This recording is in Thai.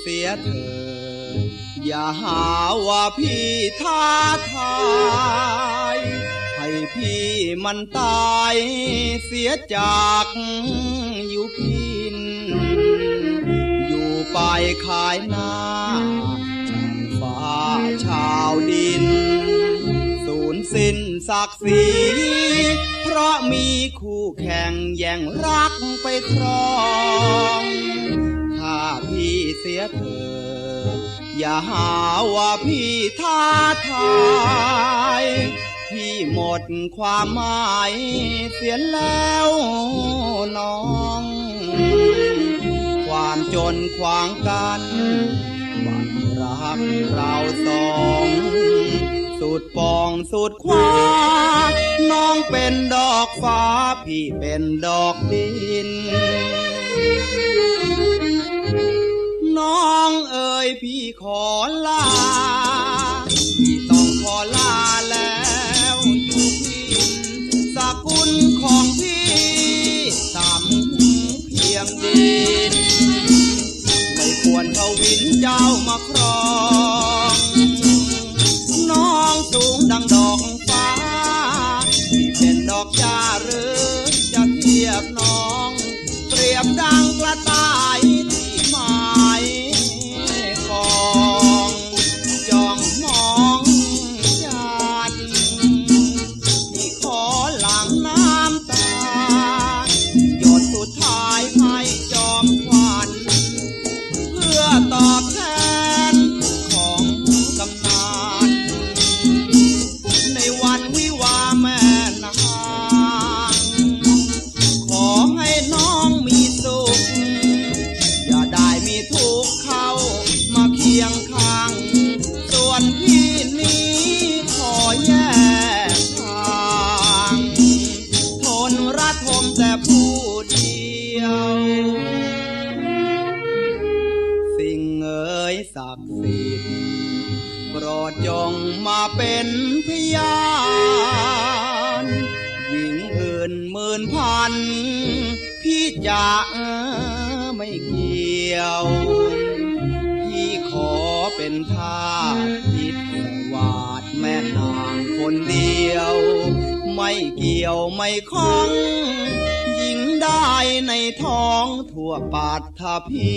เสียเถิดอย่าหาว่าพี่ท้าทายให้พี่มันตายเสียจากอยู่พิน อยู่ไปขายหน้าช่างฟ้าชาวดิน สูญสิ้นศักดิ์ศรีเพราะมีคู่แข่งแย่งรักไปครอง เสียเถิดอย่าหาว่าพี่ท้าทายพี่หมดความหมายเสียแล้วน้อง ความจนขวางกันบันรักเราสอง สุดปองสุดควาน้องเป็นดอกฟ้า พี่เป็นดอกดิน น้องเอ๋ยพี่ขอลา พี่ต้องขอลาแล้วอยู่พินสกุลของพี่ต่ำเพียงดิน ไม่ควรเขาวินเจ้ามาครอง ศักดิ์สิทธิ์โปรดจงมาเป็นพยานหญิงอื่นหมื่นพัน พี่จะไม่เกี่ยว พี่ขอเป็นทาสทิศสวาดแม่นางคนเดียว ไม่เกี่ยวไม่ข้อง ได้ในท้องทั่วปาฐพี